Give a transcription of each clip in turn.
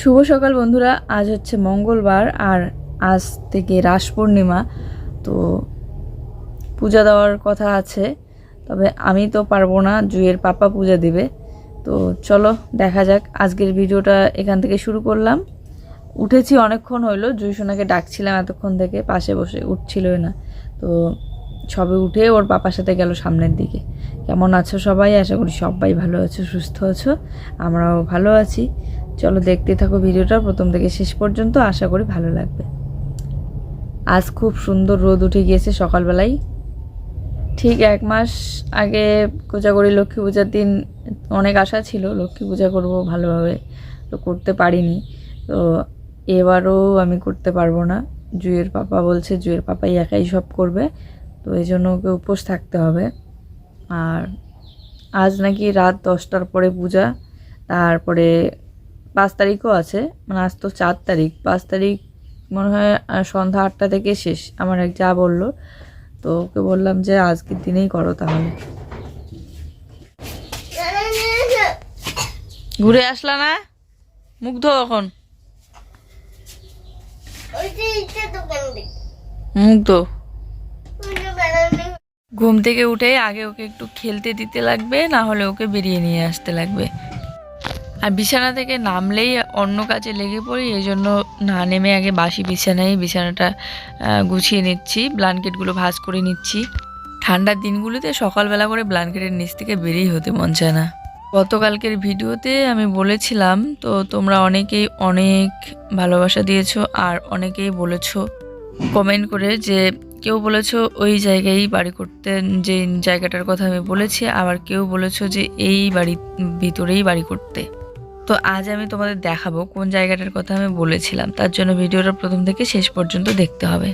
শুভ সকাল বন্ধুরা। আজ হচ্ছে মঙ্গলবার আর আজ থেকে রাস পূর্ণিমা। তো পূজা দেওয়ার কথা আছে, তবে আমি তো পারব না জুয়ের পাপা পূজা দিবে। তো চলো, দেখা যাক। আজকের ভিডিওটা এখান থেকে শুরু করলাম। উঠেছি অনেকক্ষণ হইল, জুই সোনাকে ডাকছিলাম এতক্ষণ থেকে, পাশে বসে উঠছিলই না। তো সবে উঠে ওর পাপার সাথে গেল সামনের দিকে। কেমন আছো সবাই? আশা করি সবাই ভালো আছো, সুস্থ আছো। আমরাও ভালো আছি। চলো দেখতে থাকো ভিডিওটা প্রথম থেকে শেষ পর্যন্ত, আশা করি ভালো লাগবে। আজ খুব সুন্দর রোদ উঠে গিয়েছে সকালবেলায় ঠিক এক মাস আগে কোজাগরি লক্ষ্মী পূজার দিন অনেক আশা ছিল, লক্ষ্মী পূজা করব ভালোভাবে তো করতে পারিনি। তো এবারও আমি করতে পারব না। জুয়ের পাপা বলছে জুয়ের পাপাই একাই সব করবে। তো এই জন্য ওকে উপোস থাকতে হবে। আর আজ নাকি রাত দশটার পরে পূজা, তারপরে পাঁচ তারিখও আছে। মানে আজ তো চার তারিখ। পাঁচ তারিখ মনে হয় সন্ধ্যা আটটা থেকে শেষ। আমার এক যা বলল। তো ওকে বললাম যে আজকের দিনেই করো তাহলে। ঘুরে আসলা না? মুখ ধো এখন। মুখ ধো। ঘুম থেকে উঠে আগে ওকে একটু খেলতে দিতে লাগবে, না হলে ওকে বেরিয়ে নিয়ে আসতে লাগবে। আর বিছানা থেকে নামলেই অন্য কাজে লেগে পড়ি, এই জন্য না নেমে আগে বাসি বিছানায়, বিছানাটা গুছিয়ে নিচ্ছি, ব্ল্যাঙ্কেটগুলো ভাঁজ করে নিচ্ছি। ঠান্ডার দিনগুলোতে সকালবেলা করে ব্ল্যাঙ্কেটের নিচ থেকে বেরিয়ে হতে মন চায় না। গতকালকের ভিডিওতে আমি বলেছিলাম, তো তোমরা অনেকেই অনেক ভালোবাসা দিয়েছ আর অনেকেই বলেছ, কমেন্ট করে যে কেউ বলেছ ওই জায়গায় বাড়ি করতে, যে জায়গাটার কথা আমি বলেছি, আবার কেউ বলেছ যে এই বাড়ির ভিতরেই বাড়ি করতে। তো আজ আমি তোমাদের দেখাবো কোন জায়গাটার কথা আমি বলেছিলাম। তার জন্য ভিডিওটা প্রথম থেকে শেষ পর্যন্ত দেখতে হবে।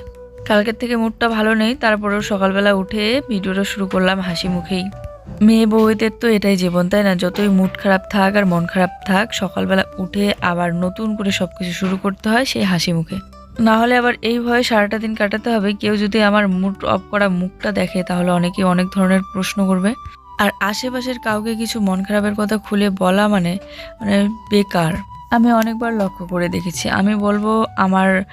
কালকের থেকে মুডটা ভালো নেই, তারপরেও সকালবেলা উঠে ভিডিওটা শুরু করলাম হাসি মুখেই। মেয়ে বউদের তো এটাই জীবন, তাই না? যতই মুড খারাপ থাক আর মন খারাপ থাক, সকালবেলা উঠে আবার নতুন করে সব কিছু শুরু করতে হয় সেই হাসি মুখে। না হলে আবার এই ভয়ে সারাটা দিন কাটাতে হবে। কেউ যদি আমার মুড অফ করা মুখটা দেখে, তাহলে অনেকেই অনেক ধরনের প্রশ্ন করবে। আর আশেপাশের কাউকে কিছু মন খারাপের কথা খুলে বলা মানে মানে বেকার। আমি অনেকবার লক্ষ্য করে দেখেছি। আমি বলব আমার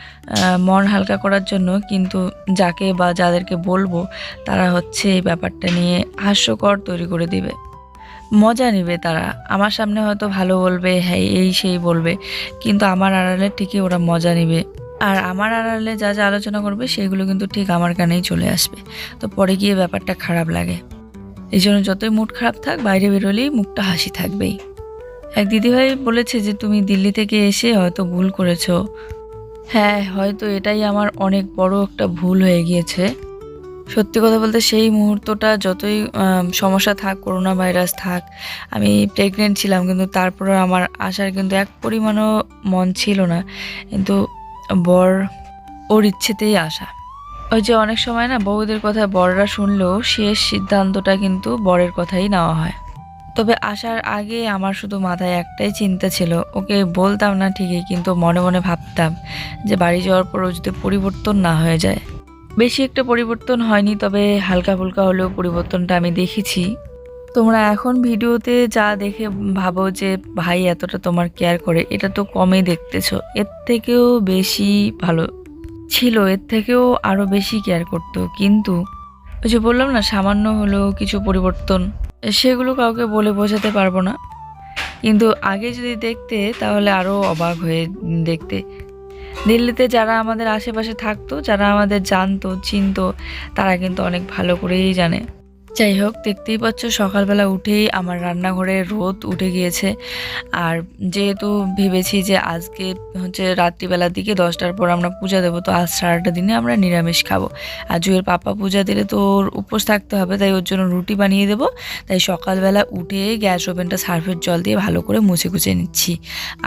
মন হালকা করার জন্য কিন্তু যাকে বা যাদেরকে বলব, তারা হচ্ছে এই ব্যাপারটা নিয়ে হাস্যকর তৈরি করে দিবে। মজা নেবে তারা। আমার সামনে হয়তো ভালো বলবে হ্যাঁ এই সেই বলবে। কিন্তু আমার আড়ালে ঠিকই ওরা মজা নেবে। আর আমার আড়ালে যা যা আলোচনা করবে, সেগুলো কিন্তু ঠিক আমার কানেই চলে আসবে। তো পরে গিয়ে ব্যাপারটা খারাপ লাগে। এই জন্য যতই মুড খারাপ থাক, বাইরে বেরোলেই মুখটা হাসি থাকবেই। এক দিদিভাই বলেছে যে, তুমি দিল্লি থেকে এসে হয়তো ভুল করেছ। হ্যাঁ হয়তো এটাই আমার অনেক বড় একটা ভুল হয়ে গিয়েছে। সত্যি কথা বলতে সেই মুহূর্তটা যতই সমস্যা থাক, করোনা ভাইরাস থাক, আমি প্রেগনেন্ট ছিলাম, কিন্তু তারপরে আমার আসার কিন্তু এক পরিমাণও মন ছিল না। কিন্তু বর, ওর ইচ্ছেতেই আসা। ওই যে অনেক সময় না বউদের কথা বড়রা শুনলেও শেষ সিদ্ধান্তটা কিন্তু বরের কথাই নেওয়া হয়। তবে আসার আগে আমার শুধু মাথায় একটাই চিন্তা ছিল, ওকে বলতাম না ঠিকই, কিন্তু মনে মনে ভাবতাম যে বাড়ি যাওয়ার পরও যদি পরিবর্তন না হয়ে যায়। বেশি একটা পরিবর্তন হয়নি, তবে হালকা ফুলকা হলেও পরিবর্তনটা আমি দেখেছি। তোমরা এখন ভিডিওতে যা দেখে ভাবো যে ভাই এতটা তোমার কেয়ার করে, এটা তো কমই দেখতেছো। এর থেকেও বেশি ভালো। ছিল, এর থেকেও আরও বেশি কেয়ার করত। কিন্তু ওই যে বললাম না, সামান্য হলো কিছু পরিবর্তন, সেগুলো কাউকে বলে বোঝাতে পারব না। কিন্তু আগে যদি দেখতে, তাহলে আরও অবাক হয়ে দেখতে। দিল্লিতে যারা আমাদের আশেপাশে থাকতো, যারা আমাদের জানতো, চিনতো, তারা কিন্তু অনেক ভালো করেই জানে। যাই হোক, দেখতেই পাচ্ছ সকালবেলা উঠেই আমার রান্নাঘরে রোদ উঠে গিয়েছে। আর যেহেতু ভেবেছি যে আজকে হচ্ছে রাত্রিবেলার দিকে দশটার পর আমরা পূজা দেবো, তো আজ সারাটা দিনে আমরা নিরামিষ খাব। আর জুয়ের পাপা পূজা দিলে তো ওর উপোস থাকতে হবে, তাই ওর জন্য রুটি বানিয়ে দেবো। তাই সকালবেলা উঠে গ্যাস ওভেনটা সার্ফের জল দিয়ে ভালো করে মুছে কুচে নিচ্ছি।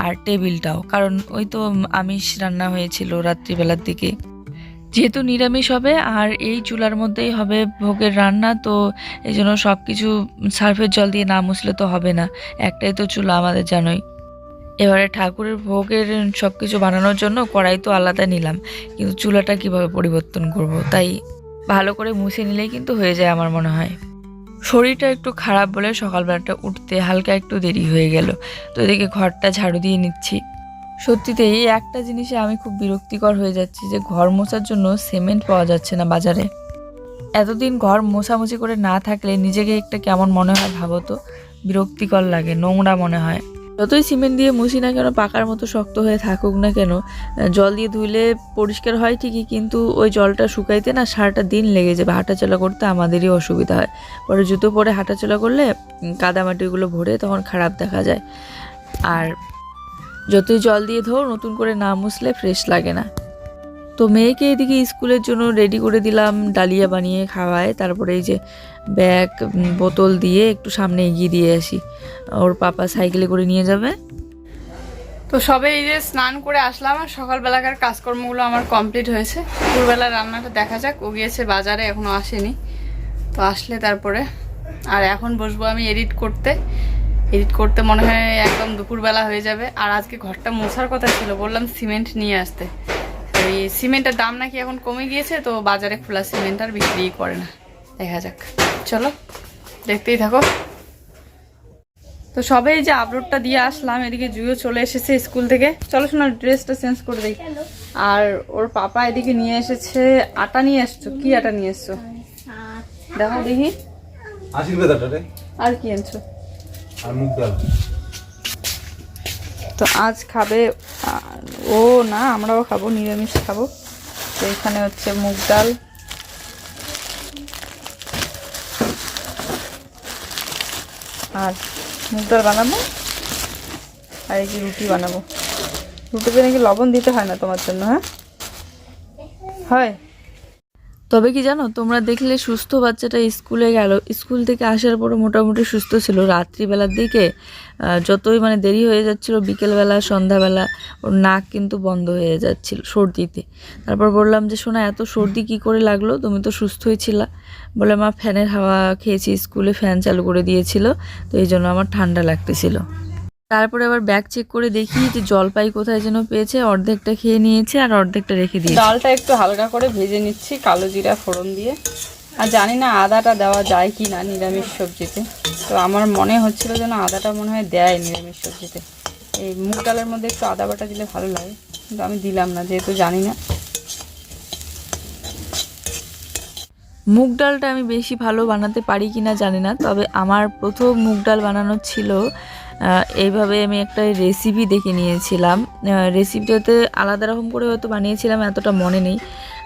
আর টেবিলটাও, কারণ ওই তো আমিষ রান্না হয়েছিল রাত্রিবেলার দিকে। যেহেতু নিরামিষ হবে আর এই চুলার মধ্যেই হবে ভোগের রান্না, তো এই জন্য সব কিছু সার্ফের জল দিয়ে না মুছলে তো হবে না। একটাই তো চুলা আমাদের জানোই। এবারে ঠাকুরের ভোগের সব কিছু বানানোর জন্য কড়াই তো আলাদা নিলাম, কিন্তু চুলাটা কীভাবে পরিবর্তন করব? তাই ভালো করে মুছে নিলেই কিন্তু হয়ে যায় আমার মনে হয়। শরীরটা একটু খারাপ বলে সকালবেলাটা উঠতে হালকা একটু দেরি হয়ে গেল। তো এদিকে ঘরটা ঝাড়ু দিয়ে নিচ্ছি। সত্যিতে এই একটা জিনিসে আমি খুব বিরক্তিকর হয়ে যাচ্ছি যে ঘর মোছার জন্য সিমেন্ট পাওয়া যাচ্ছে না বাজারে। এতদিন ঘর মোছামুছি করে না থাকলে নিজেকে একটা কেমন মনে হয় ভাবো তো? বিরক্তিকর লাগে, নোংরা মনে হয়। যতই সিমেন্ট দিয়ে মুছি না কেন, পাকার মতো শক্ত হয়ে থাকুক না কেন, জল দিয়ে ধুইলে পরিষ্কার হয় ঠিকই, কিন্তু ওই জলটা শুকাইতে না সারাটা দিন লেগে যাবে। হাঁটাচলা করতে আমাদেরই অসুবিধা হয়। পরে জুতো পরে হাঁটাচলা করলে কাদামাটিগুলো ভরে তখন খারাপ দেখা যায়। আর যতই জল দিয়ে ধো নতুন করে না মুছলে ফ্রেশ লাগে না। তো মেয়েকে এদিকে স্কুলের জন্য রেডি করে দিলাম, ডালিয়া বানিয়ে খাওয়ায়। তারপরে এই যে ব্যাগ বোতল দিয়ে একটু সামনে এগিয়ে দিয়ে আসি। ওর পাপা সাইকেলে করে নিয়ে যাবে। তো সবে এই যে স্নান করে আসলাম আর সকালবেলাকার কাজকর্মগুলো আমার কমপ্লিট হয়েছে। দুপুরবেলা রান্নাটা দেখা যাক, ও গিয়েছে বাজারে এখনও আসেনি। তো আসলে তারপরে, আর এখন বসবো আমি এডিট করতে। এডিট করতে মনে হয় একদম দুপুরবেলা হয়ে যাবে। আর আজকে ঘরটা মোছার কথা ছিল বললাম সিমেন্ট নিয়ে আসতে। ওই সিমেন্টের দাম নাকি এখন কমে গিয়েছে তো বাজারে খোলা সিমেন্ট আর বিক্রি করে না। দেখা যাক। চলো দেখতেই থাকো। তো সবে এই যে আপলোডটা দিয়ে আসলাম এদিকে জুইও চলে এসেছে স্কুল থেকে। চলো শোনা ড্রেসটা চেঞ্জ করে দিই। আর ওর পাপা এদিকে নিয়ে এসেছে আটা নিয়ে এসছো? কি আটা নিয়ে এসছো? দেখো দেখি। আশীর্বাদ আটারে আর কি এনেছো তো আজ খাবে ও না, আমরাও খাব, নিরামিষ খাব। তো এখানে হচ্ছে মুগ ডাল। আর মুগ ডাল বানাবো, আর এই যে রুটি বানাবো। রুটিতে নাকি লবণ দিতে হয় না তোমার জন্য হ্যাঁ? হয়? তবে কি জানো, তোমরা দেখলে সুস্থ বাচ্চাটা স্কুলে গেল, স্কুল থেকে আসার পরে মোটামুটি সুস্থ ছিল। রাত্রিবেলার দিকে যতই মানে দেরি হয়ে যাচ্ছিল, বিকেলবেলা, সন্ধ্যাবেলা, ওর নাক কিন্তু বন্ধ হয়ে যাচ্ছিল সর্দিতে। তারপর বললাম যে, শোনা, এত সর্দি কি করে লাগল? তুমি তো সুস্থই ছিলা। বলে, মা, ফ্যানের হাওয়া খেয়েছি, স্কুলে ফ্যান চালু করে দিয়েছিল, তো এই জন্য আমার ঠান্ডা লাগতেছিল। তারপরে আবার ব্যাগ চেক করে দেখি যে জলপাই কোথায় যেন পেয়েছে অর্ধেকটা খেয়ে নিয়েছে আর অর্ধেকটা রেখে দিয়েছে। ডালটা একটু হালকা করে ভেজে নিচ্ছি কালো জিরা ফোড়ন দিয়ে। আর জানি না আদাটা দেওয়া যায় কি না নিরামিষ সবজিতে। তো আমার মনে হচ্ছিল যেন আদাটা মনে হয় দেয় নিরামিষ সবজিতে। এই মুগ ডালের মধ্যে একটু আদা বাটা দিলে ভালো লাগে কিন্তু আমি দিলাম না যেহেতু জানি না। মুগ ডালটা আমি বেশি ভালো বানাতে পারি কিনা জানি না তবে আমার প্রথম মুগ ডাল বানানো ছিল এইভাবে আমি একটা রেসিপি দেখে নিয়েছিলাম। রেসিপিটাতে আলাদা রকম করে হয়তো বানিয়েছিলাম, এতটা মনে নেই,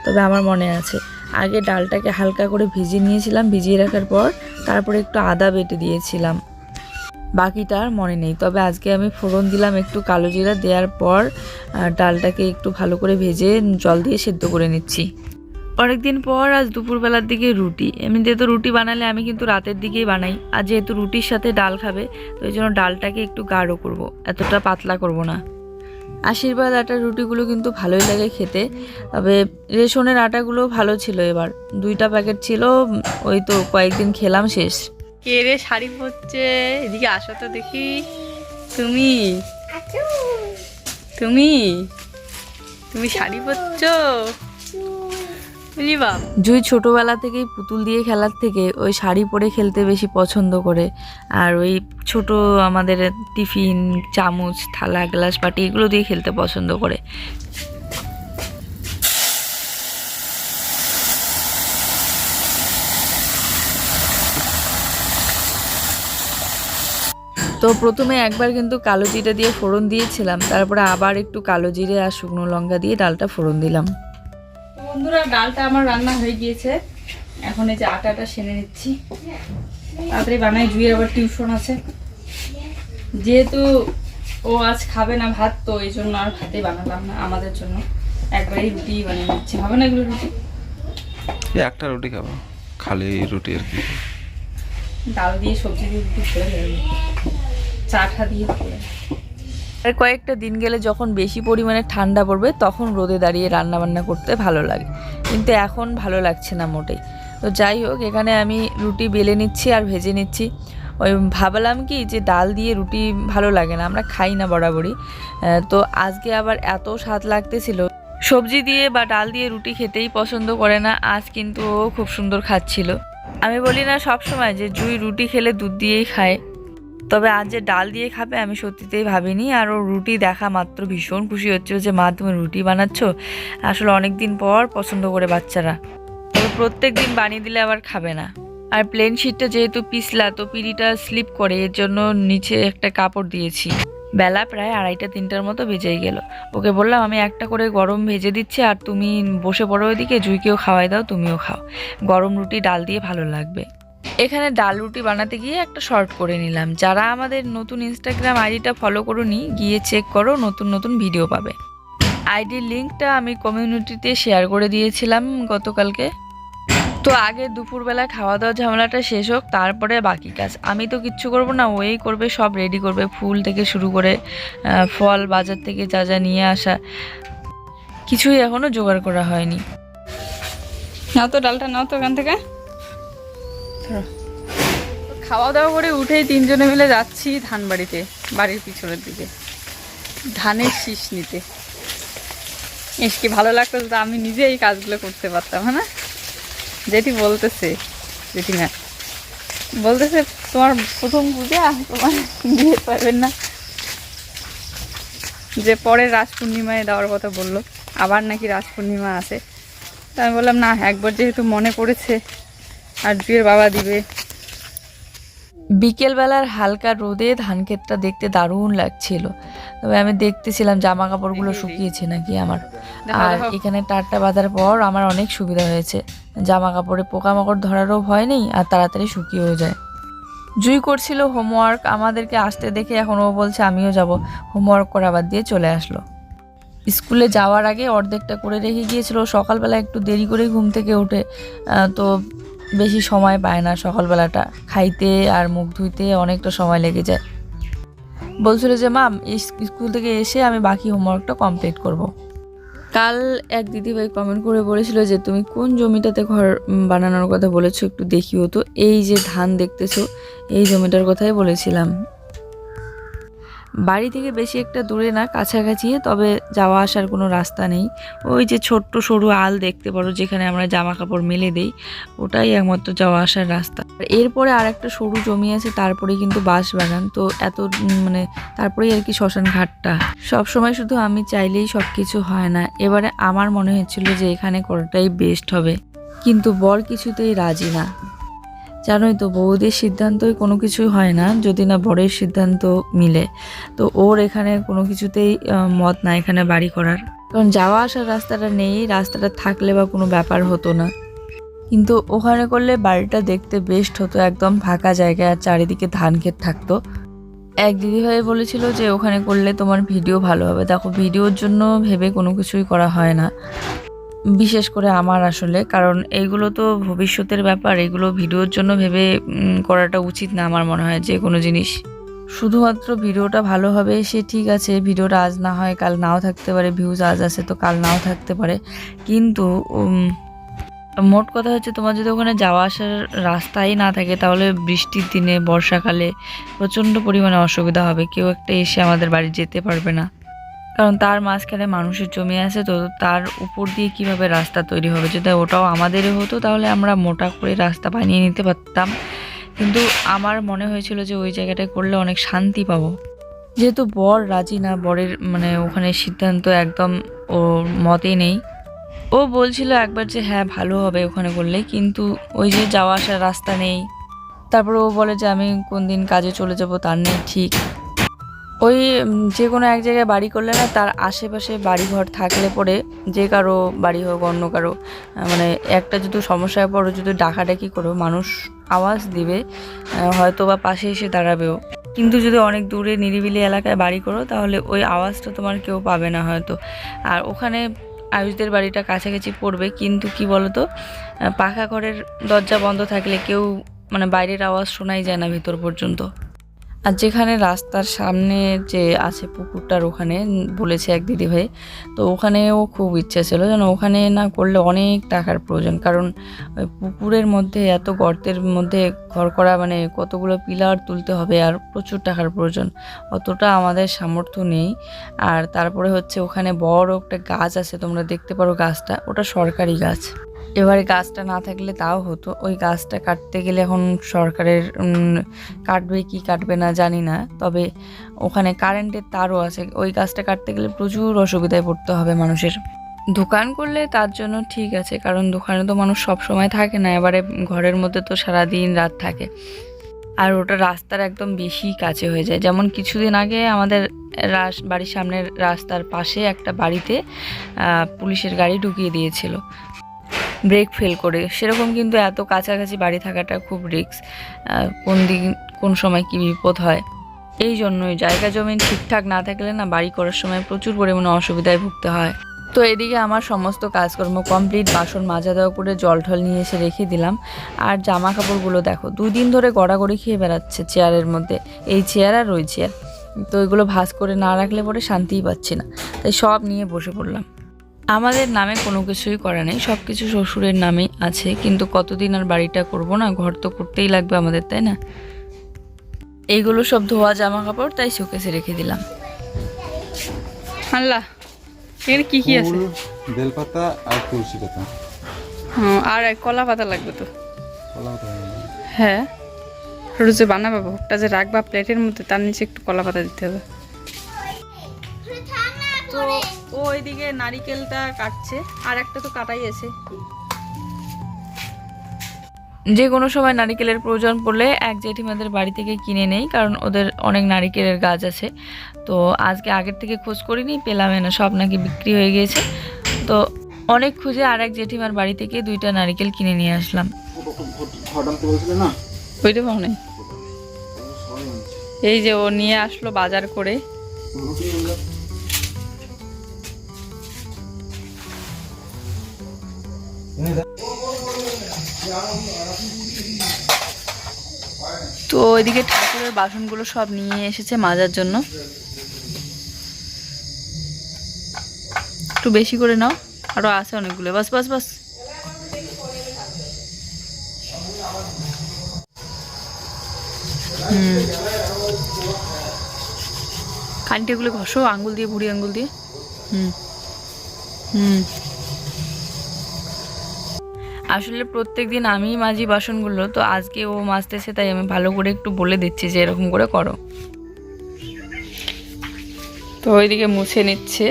তবে আমার মনে আছে। আগে ডালটাকে হালকা করে ভিজিয়ে নিয়েছিলাম, ভিজিয়ে রাখার পর তারপরে একটু আদা বেটে দিয়েছিলাম। বাকিটা আর মনে নেই, তবে আজকে আমি ফোড়ন দিলাম একটু কালো জিরা দেওয়ার পর ডালটাকে একটু ভালো করে ভেজে জল দিয়ে সেদ্ধ করে নিচ্ছি। অনেকদিন পর আজ দুপুরবেলার দিকে রুটি। এমনিতে তো রুটি বানালে আমি কিন্তু রাতের দিকেই বানাই। আর যেহেতু রুটির সাথে ডাল খাবে তো ওই জন্য ডালটাকে একটু গাঢ় করব। এতটা পাতলা করব না। আশীর্বাদ আটার রুটিগুলো কিন্তু ভালোই লাগে খেতে। তবে রেশনের আটাগুলো ভালো ছিল এবার। দুইটা প্যাকেট ছিল ওই তো কয়েকদিন খেলাম শেষ। কে রে শাড়ি পরছে? এদিকে আসো তো দেখি। তুমি? তুমি? তুমি শাড়ি পরছো? জুই ছোটবেলা থেকেই পুতুল দিয়ে খেলার থেকে ওই শাড়ি পরে খেলতে বেশি পছন্দ করে। আর ওই ছোট আমাদের টিফিন, চামচ, থালা, গ্লাস, বাটি এগুলো দিয়ে খেলতে পছন্দ করে। তো প্রথমে একবার কিন্তু কালো জিরে দিয়ে ফোড়ন দিয়েছিলাম, তারপরে আবার একটু কালো জিরে আর শুকনো লঙ্কা দিয়ে ডালটা ফোড়ন দিলাম। বন্ধুরা ডালটা আমার রান্না হয়ে গিয়েছে। এখন এই যে আটাটা সেনে নিচ্ছি। তাড়াতাড়ি বানাই জুয়ের আবার টিউশন আছে। যেহেতু ও আজ খাবে না ভাত তো এই জন্য আর ভাতে বানালাম না আমাদের জন্য। একবারই রুটি বানিয়ে নিচ্ছি। হবে না এগুলো রুটি? একটা রুটি খাব খালি রুটি আর কি। ডাল দিয়ে সবজি দিয়ে রুটি করে দেবে চাটা দিয়ে করে। আর কয়েকটা দিন গেলে যখন বেশি পরিমাণে ঠান্ডা পড়বে, তখন রোদে দাঁড়িয়ে রান্না বান্না করতে ভালো লাগে। কিন্তু এখন ভালো লাগছে না মোটেই। তো যাই হোক, এখানে আমি রুটি বেলে নিচ্ছি আর ভেজে নিচ্ছি। ওই ভাবলাম কি যে ডাল দিয়ে রুটি ভালো লাগে না, আমরা খাই না বরাবরই। তো আজকে আবার এত স্বাদ লাগতেছিল। সবজি দিয়ে বা ডাল দিয়ে রুটি খেতেই পছন্দ করে না, আজ কিন্তু ও খুব সুন্দর খাচ্ছিল। আমি বলি না সব সময় যে জুই রুটি খেলে দুধ দিয়েই খায়। তবে আজ যে ডাল দিয়ে খাবে আমি সত্যিতেই ভাবিনি, আর ও রুটি দেখা মাত্র ভীষণ খুশি হচ্ছিল যে, মা, তুমি রুটি বানাচ্ছ? আসলে অনেক দিন পর পছন্দ করে বাচ্চারা। তবে প্রত্যেক দিন বানিয়ে দিলে আবার খাবে না। আর প্লেন শিটটা যেহেতু পিছলা, তো পিড়িটা স্লিপ করে, এর জন্য নিচে একটা কাপড় দিয়েছি। বেলা প্রায় আড়াইটা, তিনটার মতো বেজেই গেল। ওকে বললাম, আমি একটা করে গরম ভেজে দিচ্ছি, আর তুমি বসে পড়ো ওইদিকে জুইকেও খাওয়াই দাও, তুমিও খাও। গরম রুটি, ডাল দিয়ে ভালো লাগবে। এখানে ডাল রুটি বানাতে গিয়ে একটা শর্ট করে নিলাম। যারা আমাদের নতুন ইনস্টাগ্রাম আইডিটা ফলো করো নি গিয়ে চেক করো, নতুন নতুন ভিডিও পাবে। আইডির লিঙ্কটা আমি কমিউনিটিতে শেয়ার করে দিয়েছিলাম গতকালকে। তো আগে দুপুরবেলা খাওয়া দাওয়া ঝামেলাটা শেষ হোক, তারপরে বাকি কাজ। আমি তো কিচ্ছু করব না, ওই করবে, সব রেডি করবে, ফুল থেকে শুরু করে ফল বাজার থেকে যা যা নিয়ে আসা। কিছুই এখনও জোগাড় করা হয়নি। নাও তো ডালটা, নাও তো ওখান থেকে। খাওয়া দাওয়া করে উঠেই তিনজনে মিলে যাচ্ছি ধান বাড়িতে বাড়ির পিছনের দিকে। ধানের শীষ নিতে। এস কি ভালো লাগতো যদি আমি নিজে এই কাজগুলো করতে পারতাম হ্যাঁ যেটি বলতেছে যেটি না, বলতেছে, তোমার প্রথম পূজা, তোমার বিয়ে পারবেন না। যে পরে রাজ পূর্ণিমায় দেওয়ার কথা বলল, আবার নাকি রাজ পূর্ণিমা আছে। তা আমি বললাম, না, একবার যেহেতু মনে পড়েছে আর জুয়ের বাবা দিবে। বিকেলবেলার হালকা রোদে ধান ক্ষেতটা দেখতে দারুণ লাগছিল। তবে আমি দেখতেছিলাম জামা কাপড়গুলো শুকিয়েছে নাকি আমার। আর এখানে টাটটা বাঁধার পর আমার অনেক সুবিধা হয়েছে। জামা কাপড়ে পোকামাকড় ধরারও ভয় নেই আর তাড়াতাড়ি শুকিয়েও যায়। জুই করছিল হোমওয়ার্ক আমাদেরকে আসতে দেখে এখন ও বলছে আমিও যাব। হোমওয়ার্ক করা বাদ দিয়ে চলে আসলো। স্কুলে যাওয়ার আগে অর্ধেকটা করে রেখে গিয়েছিল। সকালবেলা একটু দেরি করে ঘুম থেকে উঠে তো বেশি সময় পায় না সকালবেলাটা। খাইতে আর মুখ ধুইতে অনেকটা সময় লেগে যায়। বলছিল যে, মাম স্কুল থেকে এসে আমি বাকি হোমওয়ার্কটা কমপ্লিট করব। কাল এক দিদিভাই কমেন্ট করে বলেছিল যে, তুমি কোন জমিটাতে ঘর বানানোর কথা বলেছ একটু দেখিও তো। এই যে ধান দেখতেছো, এই জমিটার কথাই বলেছিলাম। বাড়ি থেকে বেশি একটা দূরে না, কাছাকাছি, তবে যাওয়া আসার কোনো রাস্তা নেই। ওই যে ছোট্ট সরু আল দেখতে পারো, যেখানে আমরা জামা কাপড় মেলে দেই, ওটাই একমাত্র যাওয়া আসার রাস্তা। এরপরে আর একটা সরু জমি আছে, তারপরে কিন্তু বাঁশ বাগান। তো এত মানে তারপরেই আর কি শ্মশান ঘাটটা। সবসময় শুধু আমি চাইলেই সব কিছু হয় না। এবারে আমার মনে হচ্ছিল যে এখানে করাটাই বেস্ট হবে। কিন্তু বর কিছুতেই রাজি না। জানোই তো, বৌদির সিদ্ধান্তই কোনো কিছুই হয় না, যদি না বরের সিদ্ধান্ত মিলে। তো ওর এখানে কোনো কিছুতেই মত না এখানে বাড়ি করার। কারণ যাওয়া আসার রাস্তাটা নেই, রাস্তাটা থাকলে বা কোনো ব্যাপার হতো না। কিন্তু ওখানে করলে বাড়িটা দেখতে বেস্ট হতো, একদম ফাঁকা জায়গায় আর চারিদিকে ধান ক্ষেত থাকতো। এক দিদি দিদিভাই বলেছিল যে, ওখানে করলে তোমার ভিডিও ভালো হবে। দেখো, ভিডিওর জন্য ভেবে কোনো কিছুই করা হয় না। বিশেষ করে আমার আসলে, কারণ এইগুলো তো ভবিষ্যতের ব্যাপার, এগুলো ভিডিওর জন্য ভেবে করাটা উচিত না আমার মনে হয় যে কোনো জিনিস। শুধুমাত্র ভিডিওটা ভালো হবে, সে ঠিক আছে, ভিডিওটা আজ না হয়, কাল নাও থাকতে পারে ভিউজ আজ আছে তো কাল নাও থাকতে পারে। কিন্তু মোট কথা হচ্ছে তোমার যদি ওখানে যাওয়া আসার রাস্তাই না থাকে, তাহলে বৃষ্টির দিনে, বর্ষাকালে প্রচণ্ড পরিমাণে অসুবিধা হবে। কেউ একটা এসে আমাদের বাড়ি যেতে পারবে না। কারণ তার মাঝখানে মানুষের জমি আছে, তো তার উপর দিয়ে কীভাবে রাস্তা তৈরি হবে? যদি ওটাও আমাদেরই হতো, তাহলে আমরা মোটা করে রাস্তা বানিয়ে নিতে পারতাম। কিন্তু আমার মনে হয়েছিল যে ওই জায়গাটায় করলে অনেক শান্তি পাবো। যেহেতু বর রাজি না, বরের মানে ওখানে সিদ্ধান্ত একদম ওর মতে নেই। ও বলছিল একবার যে হ্যাঁ ভালো হবে ওখানে করলে। কিন্তু ওই যে যাওয়া আসার রাস্তা নেই। তারপর ও বলে যে, আমি কোন দিন কাজে চলে যাব, তার নেই ঠিক। ওই যে কোনো এক জায়গায় বাড়ি করলে না তার আশেপাশে বাড়িঘর থাকলে পরে যে কারও বাড়ি হোক অন্য কারও মানে একটা যদি সমস্যায় পড়ো, যদি ডাকাডাকি করো, মানুষ আওয়াজ দিবে হয়তো বা পাশে এসে দাঁড়াবেও। কিন্তু যদি অনেক দূরে নিরিবিলি এলাকায় বাড়ি করো, তাহলে ওই আওয়াজটা তোমার কেউ পাবে না হয়তো। আর ওখানে আয়ুষদের বাড়িটা কাছাকাছি পড়বে, কিন্তু কি বলতো পাখা ঘরের দরজা বন্ধ থাকলে কেউ মানে বাইরের আওয়াজ শোনাই যায় না ভিতর পর্যন্ত। আর যেখানে রাস্তার সামনে যে আছে পুকুরটার ওখানে, বলেছে এক দিদি ভাই, তো ওখানেও খুব ইচ্ছা ছিল যেন ওখানে না করলে অনেক টাকার প্রয়োজন। কারণ পুকুরের মধ্যে এত গর্তের মধ্যে ঘর করা মানে কতগুলো পিলার তুলতে হবে আর প্রচুর টাকার প্রয়োজন। অতটা আমাদের সামর্থ্য নেই। আর তারপরে হচ্ছে ওখানে বড় একটা গাছ আছে, তোমরা দেখতে পারো গাছটা, ওটা সরকারি গাছ। এবারে গাছটা না থাকলে তাও হতো। ওই গাছটা কাটতে গেলে এখন সরকারের কাটবে কি কাটবে না জানি না। তবে ওখানে কারেন্টের তারও আছে। ওই গাছটা কাটতে গেলে প্রচুর অসুবিধায় পড়তে হবে মানুষের। দোকান করলে তার জন্য ঠিক আছে, কারণ দোকানে তো মানুষ সব সময় থাকে না। এবারে ঘরের মধ্যে তো সারাদিন রাত থাকে। আর ওটা রাস্তার একদম বেশি কাছে হয়ে যায়। যেমন কিছুদিন আগে আমাদের রাস, বাড়ির সামনের রাস্তার পাশে একটা বাড়িতে পুলিশের গাড়ি ঢুকিয়ে দিয়েছিল। ব্রেক ফেল করে। সেরকম কিন্তু এত কাছাকাছি বাড়ি থাকাটা খুব রিস্ক কোন দিন, কোন সময় কি বিপদ হয়। এই জন্যই জায়গা জমি ঠিকঠাক না থাকলে না বাড়ি করার সময় প্রচুর পরিমাণে অসুবিধায় ভুগতে হয়। তো এদিকে আমার সমস্ত কাজকর্ম কমপ্লিট বাসন মাজা দেওয়া করে জল ঠল নিয়ে এসে রেখে দিলাম। আর জামা কাপড়গুলো দেখো দুই দিন ধরে গড়াগড়ি খেয়ে বেড়াচ্ছে চেয়ারের মধ্যে। এই চেয়ার আর ওই চেয়ার। তো এগুলো ভাঁজ করে না রাখলে পরে শান্তিই পাচ্ছি না। তাই সব নিয়ে বসে পড়লাম। আমাদের নামে কোনো কিছুই করা নেই সব কিছু শ্বশুরের নামেই আছে কিন্তু কতদিন আর বাড়িটা করব না? ঘর তো করতেই লাগবে আমাদের তাই না? এইগুলো সব ধোয়া জামা কাপড় তাই শোকেসে রেখে দিলাম। আল্লাহ এখানে কি কি আছে? বেলপাতা আর তুলসী পাতা। হুম, আর এক কলা পাতা লাগবে তো। কলা পাতা হয়ে হ্যাঁ ওটা যে বানাবা ভোগটা যে রাখবা প্লেটের মধ্যে তার নিচে একটু কলা পাতা দিতে হবে। তো ও ওইদিকে নারিকেলটা কাটছে, আর একটা তো কাটাই আছে। যে কোনো সময় নারিকেলের প্রয়োজন পড়লে এক জেঠিমাদের বাড়ি থেকে কিনে নেই, কারণ ওদের অনেক নারিকেলের গাছ আছে। তো আজকে আগের থেকে খোঁজ করিনি পেলামই না, সব নাকি বিক্রি হয়ে গিয়েছে। তো অনেক খুঁজে আর এক জেঠিমার বাড়ি থেকে দুইটা নারিকেল কিনে নিয়ে আসলাম। ওইটা এই যে ও নিয়ে আসলো বাজার করে। তো ওইদিকে ঠাকুরের বাসনগুলো সব নিয়ে এসেছে মাজার জন্য। একটু বেশি করে নাও, আরও আছে অনেকগুলো। বাস বাস বাস। হুম। খানিটাগুলো ঘষো আঙ্গুল দিয়ে বুড়ি আঙ্গুল দিয়ে। হুম। হুম। আসলে প্রত্যেক দিন আমি মাজি বাসনগুলো তো আজকে ও মাজতেছে তাই আমি ভালো করে একটু বলে দিচ্ছি যে এরকম করে করো। তো ওইদিকে মুছে নিচ্ছে।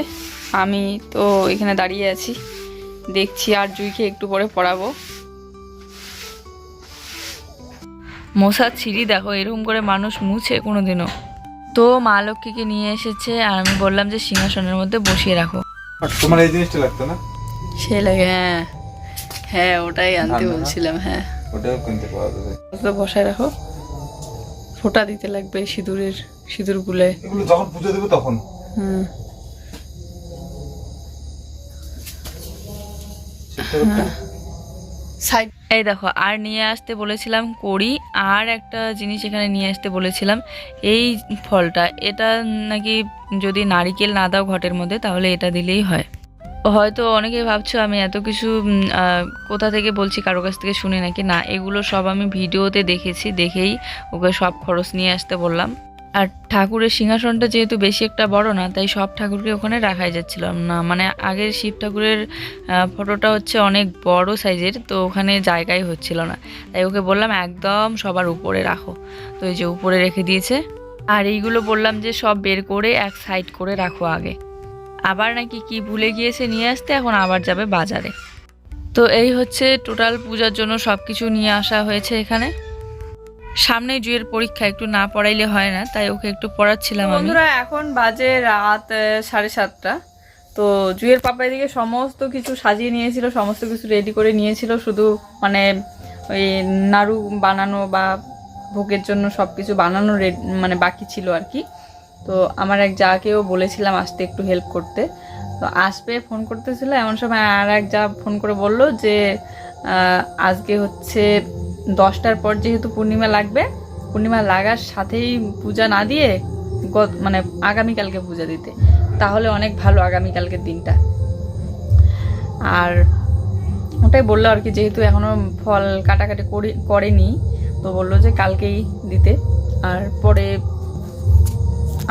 আমি তো এখানে দাঁড়িয়ে আছি। দেখছি আর জুইকে একটু পরে পড়াবো। মশার ছিঁড়ি দেখো এরকম করে মানুষ মুছে কোনোদিনও। তো মা লক্ষ্মীকে নিয়ে এসেছে আর আমি বললাম যে সিংহাসনের মধ্যে বসিয়ে রাখো। তোমার এই জিনিসটা লাগতো না? সে লাগে হ্যাঁ। হ্যাঁ ওটাই আনতে বলছিলাম হ্যাঁ। ওটাও কিনতে পাওয়া যাবে। তো বসায় রাখো। ফোঁটা দিতে লাগবে সিঁদুরের সিঁদুর গুলে। এগুলো যখন পুজো দেবে তখন। হুম। সাইড এই দেখো আর নিয়ে আসতে বলেছিলাম কড়ি আর একটা জিনিস এখানে নিয়ে আসতে বলেছিলাম এই ফলটা। এটা নাকি যদি নারিকেল না দাও ঘটের মধ্যে তাহলে এটা দিলেই হয়। হয়তো অনেকে ভাবছ আমি এত কিছু কোথা থেকে বলছি, কারও কাছ থেকে শুনি নাকি? না, এগুলো সব আমি ভিডিওতে দেখেছি, দেখেই ওকে সব খরচ নিয়ে আসতে বললাম। আর ঠাকুরের সিংহাসনটা যেহেতু বেশি একটা বড় না, তাই সব ঠাকুরকে ওখানে রাখাই যাচ্ছিল না মানে আগের শিব ঠাকুরের ফটোটা হচ্ছে অনেক বড় সাইজের, তো ওখানে জায়গাই হচ্ছিল না। তাই ওকে বললাম, একদম সবার উপরে রাখো। তো এই যে উপরে রেখে দিয়েছে। আর এইগুলো বললাম যে সব বের করে এক সাইড করে রাখো আগে। আবার নাকি কি ভুলে গিয়েছে নিয়ে আসতে? এখন আবার যাবে বাজারে। তো এই হচ্ছে টোটাল পূজার জন্য সব কিছু নিয়ে আসা হয়েছে এখানে। সামনে জুয়ের পরীক্ষা, একটু না পড়াইলে হয় না, তাই ওকে একটু পড়াচ্ছিলাম বন্ধুরা, এখন বাজে রাত সাড়ে সাতটা। তো জুয়ের পাপা এদিকে সমস্ত কিছু সাজিয়ে নিয়েছিল, সমস্ত কিছু রেডি করে নিয়েছিল, শুধু মানে ওই নাড়ু বানানো বা ভোগের জন্য সব কিছু বানানো মানে বাকি ছিল আর কি। তো আমার এক যাকেও বলেছিলাম আসতে একটু হেল্প করতে। তো আসবে ফোন করতেছিল, এমন সময় আর এক যা ফোন করে বলল যে আজকে হচ্ছে দশটার পর যেহেতু পূর্ণিমা লাগবে, পূর্ণিমা লাগার সাথেই পূজা না দিয়ে গত মানে আগামীকালকে পূজা দিতে। তাহলে অনেক ভালো আগামীকালকের দিনটা। আর ওটাই বলল আর কি, যেহেতু এখনও ফল কাটাকাটি করি, করেনি, তো বলল যে কালকেই দিতে। আর পরে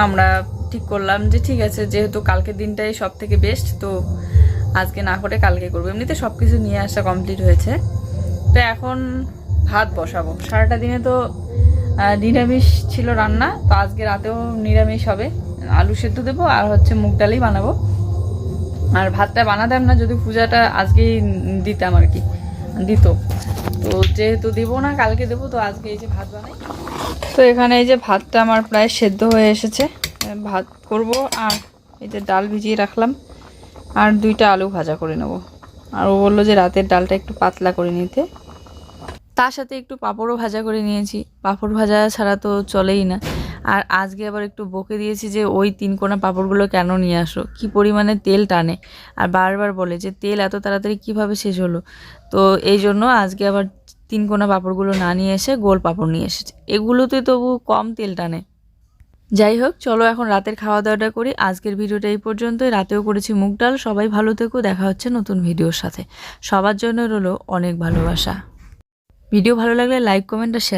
আমরা ঠিক করলাম যে ঠিক আছে, যেহেতু কালকের দিনটাই সব থেকে বেস্ট তো আজকে না করে কালকে করব। এমনিতে সব কিছু নিয়ে আসা কমপ্লিট হয়েছে। তো এখন ভাত বসাবো। সারাটা দিনে তো নিরামিষ ছিল রান্না, তো আজকে রাতেও নিরামিষ হবে। আলু সেদ্ধ দেবো আর হচ্ছে মুগ ডালই বানাবো। আর ভাতটা বানাতাম না, যদি পূজাটা আজকেই দিতাম আর কি, দিত। তো যেহেতু দেবো না, কালকে দেবো, তো আজকে এই যে ভাত বানাই। তো এখানে এই যে ভাতটা আমার প্রায় সেদ্ধ হয়ে এসেছে। ভাত করব আর এই যে ডাল ভিজিয়ে রাখলাম। আর দুইটা আলু ভাজা করে নেব। আর ও বলল যে রাতের ডালটা একটু পাতলা করে নিতে। তার সাথে একটু পাঁপড়ও ভাজা করে নিয়েছি। পাঁপড় ভাজা ছাড়া তো চলেই না। আর আজকে আবার একটু বকে দিয়েছি যে ওই তিন কোনা পাঁপড়গুলো কেন নিয়ে আসো? কি পরিমাণে তেল টানে? আর বারবার বলে যে তেল এত তাড়াতাড়ি কীভাবে শেষ হলো? তো এই জন্য আজকে আবার তিন কোনা পাঁপড়গুলো না নিয়ে এসে গোল পাঁপড় নিয়ে এসেছে। এগুলোতে তবু কম তেল টানে। যাই হোক, চলো এখন রাতের খাওয়া দাওয়াটা করি। আজকের ভিডিওটা এই পর্যন্তই। রাতেও করেছি মুগ ডাল। সবাই ভালো থেকেও দেখা হচ্ছে নতুন ভিডিওর সাথে। সবার জন্য রইল অনেক ভালোবাসা। ভিডিও ভালো লাগলে লাইক, কমেন্ট আর শেয়ার